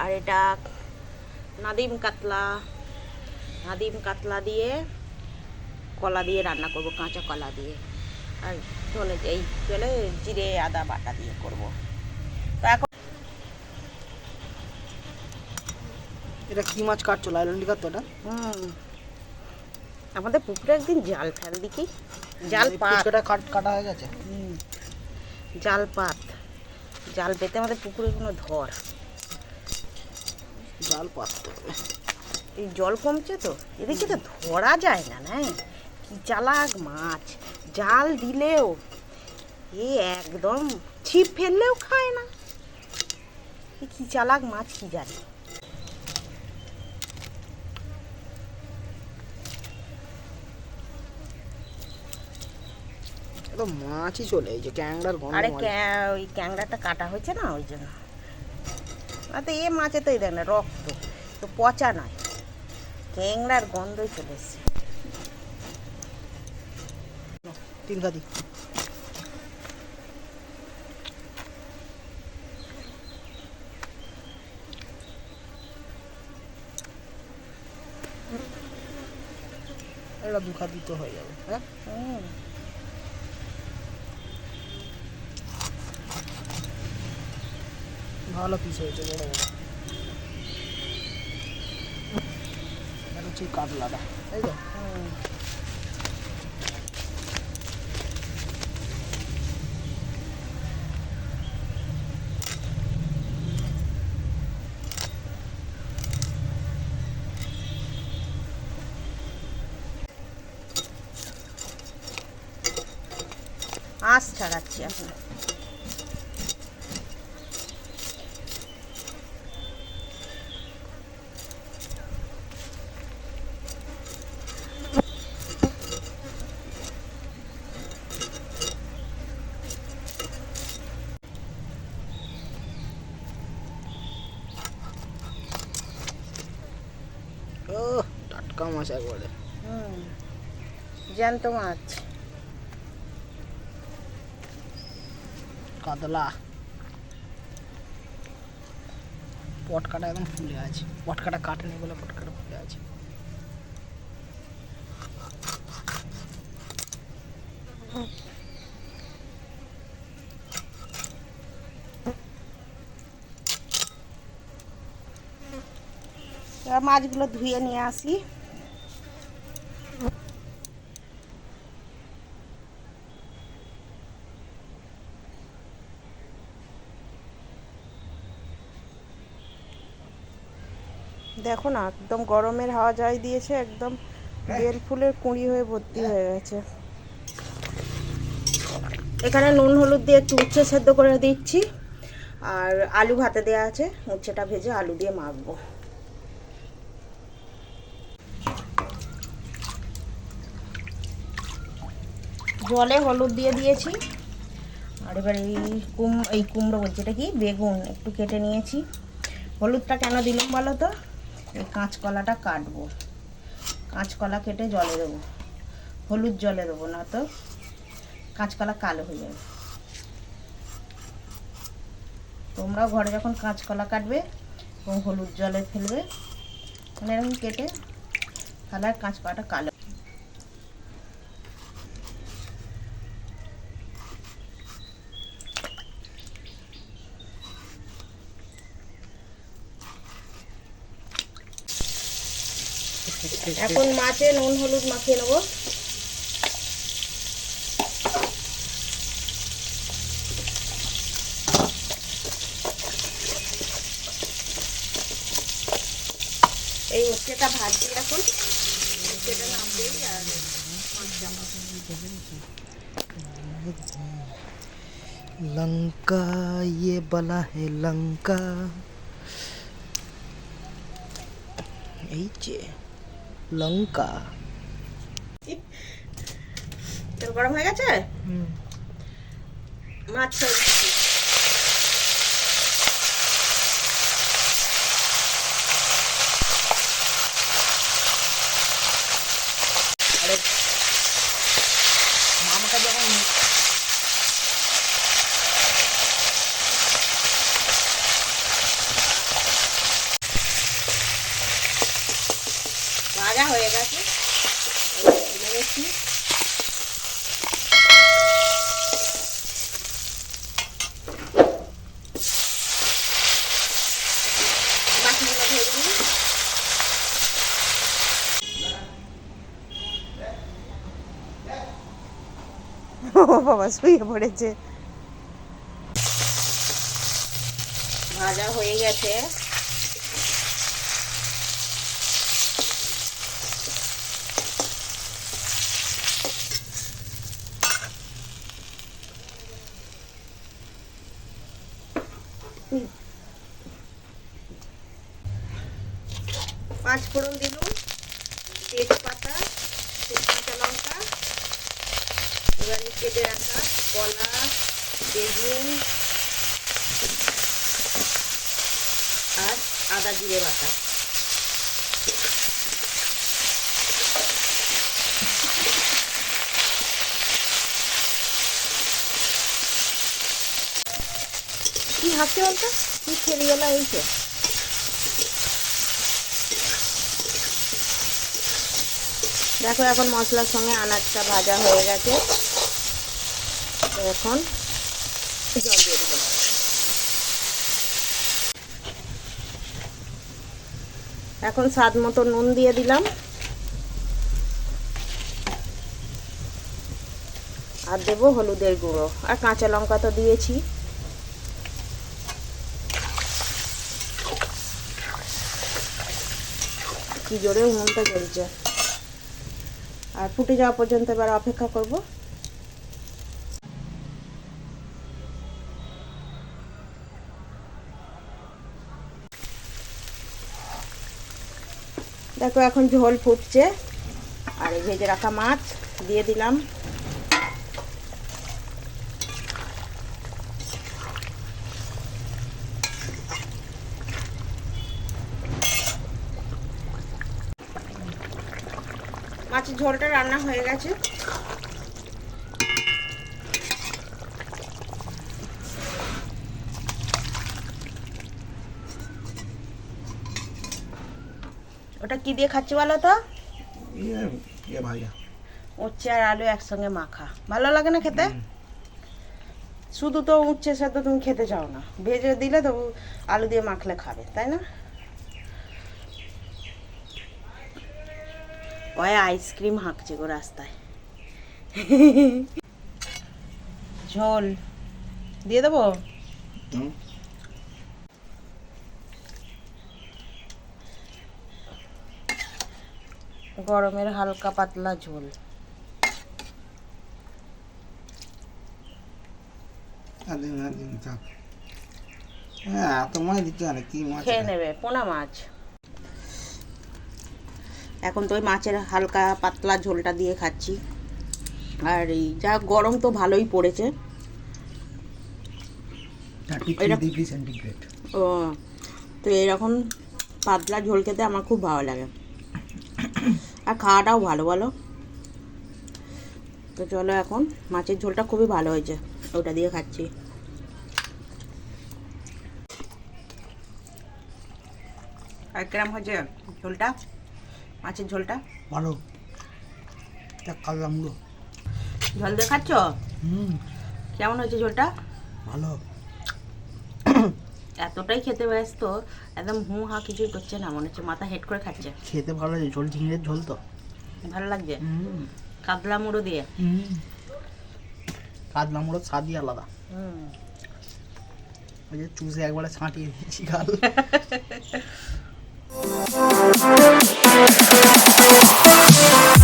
আর এটা নাদিম কাতলা নাদিম কাতলা দিয়ে কলা দিয়ে রান্না করব কাঁচা কলা দিয়ে। আর চলে এই চলে জিরে আদা বাটা দিয়ে করব। তো এখন এটা কি মাছ কাটছো লাইলন্ডি কাটতো এটা? হুম। আমাদের পুকুরে একদিন জাল ফেল দেখি। জাল পাত। কাট কাটা হয়ে গেছে? হুম, জাল পাত। জাল পেতে আমাদের পুকুরে কোনো ধর। জাল পাততে হবে। এই জল কমছে তো? এদিকে তো ধরা যায় না না কি চালাক মাছ। জাল দিলেও এ একদম ছিপ ফেললেও খায় না। কি চালাক মাছ কি জানি। মাছই চলে এই যে ক্যাংড়ার আরে ওই ক্যাংড়াটা কাটা হয়েছে না ওই জন্য? না তো এ মাছে তো এই দেখ না রক্ত। তো পচা নয়। ক্যাংড়ার গন্ধই চলে এসছে। খাদি এটা দু খাদি হয়ে যাবে। হ্যাঁ ভালো পিস হয়েছে বড় বড়। এটা হচ্ছে কাতলাটা তাই তো আঁশ ছাড়াচ্ছি এখন ও টাটকা মাছ একবারে জ্যান্ত মাছ। কাতলা। পটকাটা একদম ফুলে আছে। পটকাটা কাটেনি বলে পটকাটা ফুলে আছে। মাছগুলো ধুয়ে নিয়ে আসি। দেখো না, একদম গরমের হাওয়া যাই দিয়েছে, একদম বেল ফুলের কুঁড়ি হয়ে ভর্তি হয়ে গেছে। এখানে নুন, হলুদ দিয়ে একটু উচ্ছে সেদ্ধ করে দিচ্ছি, আর আলু ভাতে দেওয়া আছে, উচ্ছেটা ভেজে আলু দিয়ে মাখবো। জলে হলুদ দিয়ে দিয়েছি, আর এবার এই কুম, এই কুমড়ো বলছি, এটা কি? বেগুন, একটু কেটে নিয়েছি। হলুদটা কেন দিলাম বলো তো? এই কাঁচকলাটা কাটবো। কাঁচকলা কেটে জলে দেবো। হলুদ জলে দেবো না তো কাঁচকলা কালো হয়ে যাবে। তোমরাও ঘরে যখন কাঁচকলা কাটবে এবং হলুদ জলে ফেলবে মানে এরকম কেটে তাহলে আর কাঁচকলাটা কালো এখন মাছে নুন হলুদ মাখিয়ে নেবো এই উচ্ছেটা ভাজছি এখন উচ্ছেটা নামবেই আর लंका ये बला है लंका এই যে লঙ্কা। তেল গরম হয়ে গেছে? হুম। মাছ ছেড়ে দিচ্ছি। আরে মামাটা যখন ভাজা হয়ে গেছে। বাবা শুয়ে পড়েছে ভাজা হয়ে গেছে। পাঁচ ফোড়ন দিলুম, তেজপাতা কাঁচা লঙ্কা, এবার কেটে রাখা কলা, বেগুন, আর আদা জিরে বাটা। কি হাসছে বলতো? কি খেলি গেল এই তো দেখো এখন মশলার সঙ্গে আনাজটা ভাজা হয়ে গেছে। এখন জল দিয়ে দেবো। এখন স্বাদ মতো নুন দিয়ে দিলাম। আর দেবো হলুদের গুঁড়ো। আর কাঁচা লঙ্কা তো দিয়েছি। কি জোরে উনুনটা জ্বলছে আর ফুটে যাওয়া পর্যন্ত এবার অপেক্ষা করব। দেখো, এখন ঝোল ফুটছে। আর এই ভেজে রাখা মাছ, দিয়ে দিলাম। মাছের ঝোলটা রান্না হয়ে গেছে। ওটা কি দিয়ে খাচ্ছি বলো তো? ইয়ে ইয়ে উচ্ছে আর আলু একসঙ্গে মাখা। ভালো লাগে না খেতে? শুধু তো উচ্ছে সাথে তুমি খেতে চাও না। ভেজে দিলে তো আলু দিয়ে মাখলে খাবে তাই না? ওই আইসক্রিম হাঁকছে গো রাস্তায়? ঝোল দিয়ে দেবো? গরমের হালকা পাতলা ঝোল। হ্যাঁ এত দিতে কি মাছ খেয়ে নেবে পোনা মাছ। এখন তো ওই মাছের হালকা পাতলা ঝোলটা দিয়ে খাচ্ছি। আর এই যা গরম তো ভালোই পড়েছে। ও তো এরকম পাতলা ঝোল খেতে আমার খুব ভালো লাগে। আর খাওয়াটাও ভালো বলো? তো চলো এখন মাছের ঝোলটা খুবই ভালো হয়েছে ওটা দিয়ে খাচ্ছি। আর কিরম হয়েছে ঝোলটা? মাছের ঝোলটা? ভালো। কাল্লা মুড়ো ঝোল দিয়ে খাচ্ছ হুম। কেমন হয়েছে ঝোলটা? ভালো। এতটাই খেতে ব্যস্ত একদম হু হা কিছুই করছে না মনে হচ্ছে মাথা হেড করে খাচ্ছে। খেতে ভালো লাগে ঝোল ঝিঙের ঝোল তো। ভালো লাগছে? হুম। কাতলা মুড়ো দিয়ে? হুম। কাতলা মুড়ো স্বাদই আলাদা। হুম। ওই যে চুষে একবারে ছাঁটিয়ে দিয়েছি গাল Thank you.